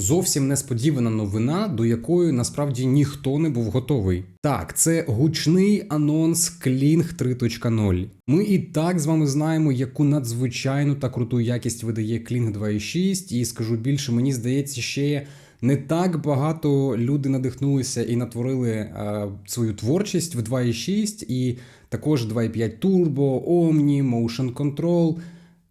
Зовсім несподівана новина, до якої насправді ніхто не був готовий. Так, це гучний анонс Kling 3.0. Ми і так з вами знаємо, яку надзвичайну та круту якість видає Kling 2.6, і скажу більше, мені здається, ще не так багато люди надихнулися і натворили е, свою творчість в 2.6, і також 2.5 Turbo, Omni, Motion Control.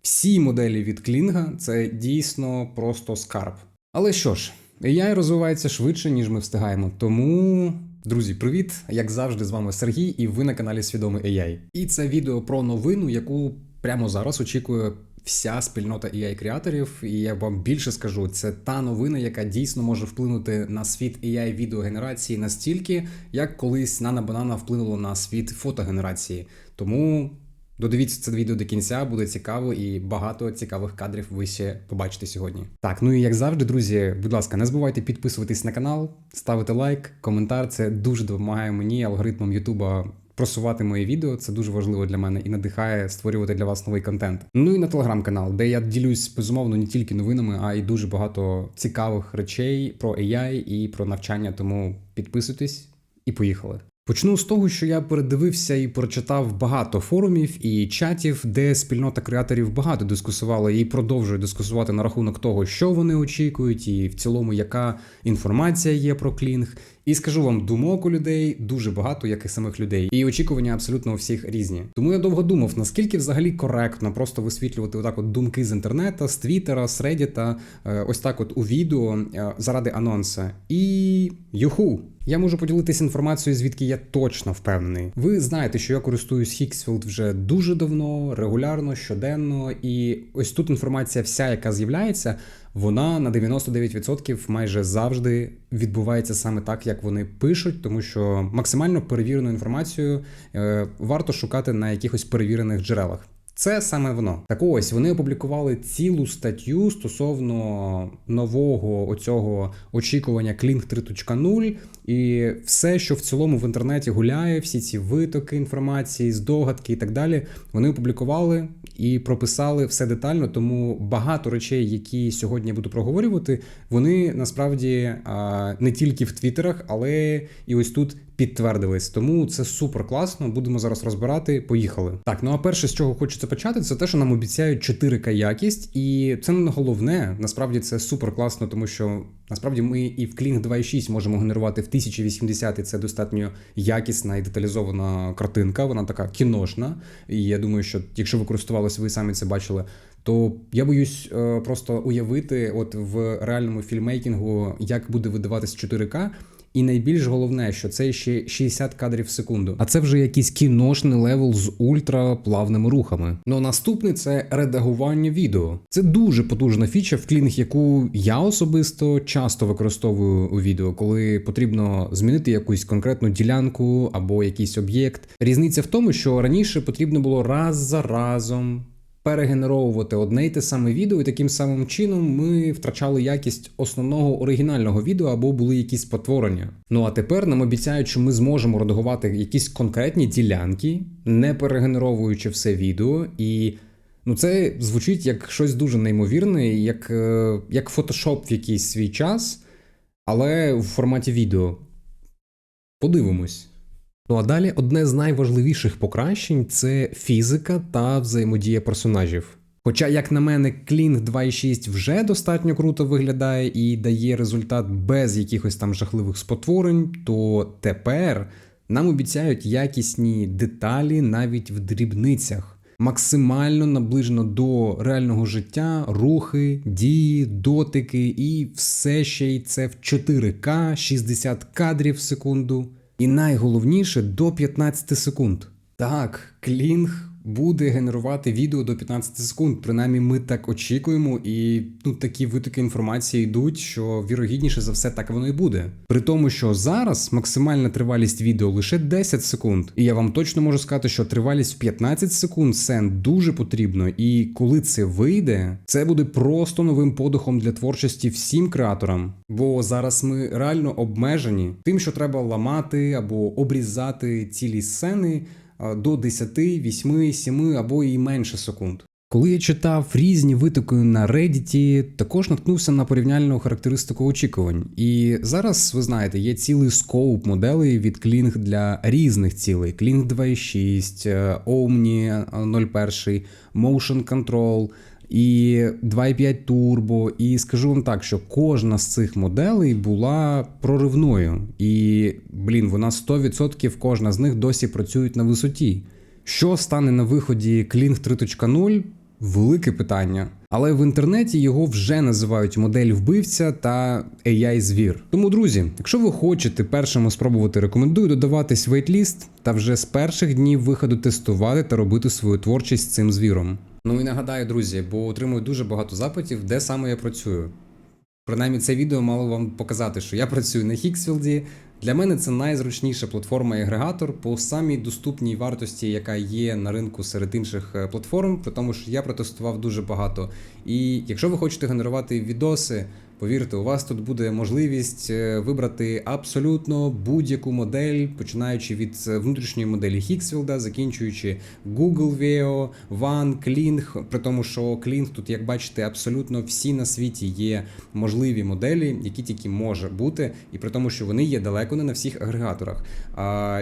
Всі моделі від Клінга це дійсно просто скарб. Але що ж, AI розвивається швидше, ніж ми встигаємо. Тому, друзі, привіт! Як завжди, з вами Сергій, і ви на каналі Свідомий AI. І це відео про новину, яку прямо зараз очікує вся спільнота ai креаторів. І я вам більше скажу, це та новина, яка дійсно може вплинути на світ ai відеогенерації настільки, як колись Nana Banana вплинуло на світ фотогенерації. Тому. Додивіться це відео до кінця, буде цікаво і багато цікавих кадрів ви ще побачите сьогодні. Так, ну і як завжди, друзі, будь ласка, не забувайте підписуватись на канал, ставити лайк, коментар. Це дуже допомагає мені, алгоритмам Ютуба. Просувати мої відео, це дуже важливо для мене і надихає створювати для вас новий контент. Ну і на телеграм-канал, де я ділюсь безумовно не тільки новинами, а й дуже багато цікавих речей про AI і про навчання. Тому підписуйтесь і поїхали. Почну з того, що я передивився і прочитав багато форумів і чатів, де спільнота креаторів багато дискусувала і продовжує дискусувати на рахунок того, що вони очікують, і в цілому, яка інформація є про клінг. І скажу вам, думок у людей дуже багато, як і самих людей, і очікування абсолютно у всіх різні. Тому я довго думав, наскільки взагалі коректно просто висвітлювати отак от думки з інтернету, з Твіттера, з Reddit, е, ось так от у відео е, заради анонса. І юху! Я можу поділитися інформацією, звідки я точно впевнений. Ви знаєте, що я користуюсь Hixfield вже дуже давно, регулярно, щоденно, і ось тут інформація, вся, яка з'являється, вона на 99% майже завжди відбувається саме так, як вони пишуть, тому що максимально перевірену інформацію е, варто шукати на якихось перевірених джерелах. Це саме воно. Так ось вони опублікували цілу статтю стосовно нового оцього очікування Kling 3.0 і все, що в цілому в інтернеті гуляє, всі ці витоки інформації, здогадки і так далі. Вони опублікували і прописали все детально. Тому багато речей, які сьогодні буду проговорювати, вони насправді не тільки в твіттерах, але і ось тут підтвердились. Тому це супер класно. Будемо зараз розбирати. Поїхали. Так, ну а перше, з чого хочеться почати, це те, що нам обіцяють 4К якість, і це не головне. Насправді це супер класно, тому що насправді ми і в Kling 2.6 можемо генерувати в 1080, і це достатньо якісна і деталізована картинка. Вона така кіношна. І я думаю, що якщо ви користувалися, ви самі це бачили. То я боюсь е, просто уявити, от в реальному фільмейкінгу, як буде видаватись 4К. І найбільш головне, що це ще 60 кадрів в секунду. А це вже якийсь кіношний левел з ультраплавними рухами. Ну наступний це редагування відео. Це дуже потужна фіча в клінг, яку я особисто часто використовую у відео, коли потрібно змінити якусь конкретну ділянку або якийсь об'єкт. Різниця в тому, що раніше потрібно було раз за разом перегенеровувати одне й те саме відео, і таким самим чином ми втрачали якість основного оригінального відео або були якісь потворення. Ну а тепер нам обіцяють, що ми зможемо редагувати якісь конкретні ділянки, не перегенеровуючи все відео і. Ну, це звучить як щось дуже неймовірне, як е, як фотошоп в якийсь свій час, але в форматі відео. Подивимось. Ну а далі одне з найважливіших покращень це фізика та взаємодія персонажів. Хоча, як на мене, Kling 2.6 вже достатньо круто виглядає і дає результат без якихось там жахливих спотворень, то тепер нам обіцяють якісні деталі навіть в дрібницях. Максимально наближено до реального життя, рухи, дії, дотики і все ще й це в 4К, 60 кадрів в секунду. І найголовніше до 15 секунд. Так, клінг буде генерувати відео до 15 секунд. Принаймні, ми так очікуємо, і ну такі витоки інформації йдуть, що вірогідніше за все так воно і буде. При тому, що зараз максимальна тривалість відео лише 10 секунд. І я вам точно можу сказати, що тривалість в 15 секунд сен дуже потрібно. І коли це вийде, це буде просто новим подихом для творчості всім креаторам. Бо зараз ми реально обмежені тим, що треба ламати або обрізати цілі сцени до 10, 8, 7 або і менше секунд. Коли я читав різні витоки на Reddit, також наткнувся на порівняльну характеристику очікувань. І зараз ви знаєте, є цілий скоуп моделей від Kling для різних цілей: Kling 2.6, е, Omni 01, Motion Control і 2.5 Turbo. І скажу вам так, що кожна з цих моделей була проривною. І, блін, вона 100% кожна з них досі працюють на висоті. Що стане на виході Kling 3.0? Велике питання. Але в інтернеті його вже називають модель вбивця та AI звір. Тому, друзі, якщо ви хочете першими спробувати, рекомендую додаватись в вейтліст та вже з перших днів виходу тестувати та робити свою творчість з цим звіром. Ну і нагадаю, друзі, бо отримую дуже багато запитів, де саме я працюю. Принаймні, це відео мало вам показати, що я працюю на Хіксфілді. Для мене це найзручніша платформа і агрегатор по самій доступній вартості, яка є на ринку серед інших е, платформ, при тому, що я протестував дуже багато. І якщо ви хочете генерувати відоси, повірте, у вас тут буде можливість е, вибрати абсолютно будь-яку модель, починаючи від е, внутрішньої моделі Хіксфілда, закінчуючи Google Veo, One, Kling, при тому, що Kling тут, як бачите, абсолютно всі на світі є можливі моделі, які тільки може бути, і при тому, що вони є далеко не на всіх агрегаторах.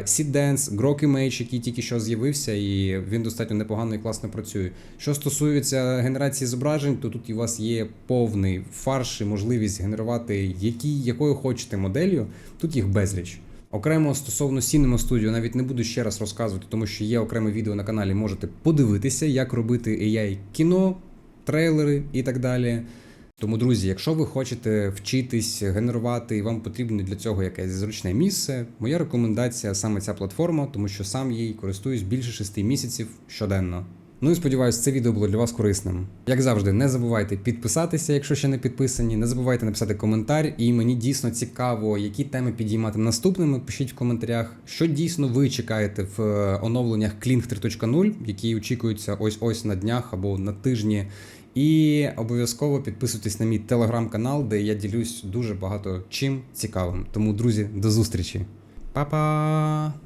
Seedance, Grok Image, який тільки що з'явився, і він достатньо непогано і класно працює. Що стосується генерації зображень, то тут у вас є повний фарш і можливість генерувати які, якою хочете моделлю. Тут їх безліч. Окремо стосовно Cinema Studio навіть не буду ще раз розказувати, тому що є окреме відео на каналі. Можете подивитися, як робити AI кіно, трейлери і так далі. Тому, друзі, якщо ви хочете вчитись генерувати і вам потрібно для цього якесь зручне місце, моя рекомендація саме ця платформа, тому що сам їй користуюсь більше 6 місяців щоденно. Ну і сподіваюся, це відео було для вас корисним. Як завжди, не забувайте підписатися, якщо ще не підписані. Не забувайте написати коментар, і мені дійсно цікаво, які теми підіймати наступними. Пишіть в коментарях, що дійсно ви чекаєте в е, оновленнях Kling 3.0, які очікуються ось ось на днях або на тижні. І обов'язково підписуйтесь на мій телеграм-канал, де я ділюсь дуже багато чим цікавим. Тому, друзі, до зустрічі. Па-па!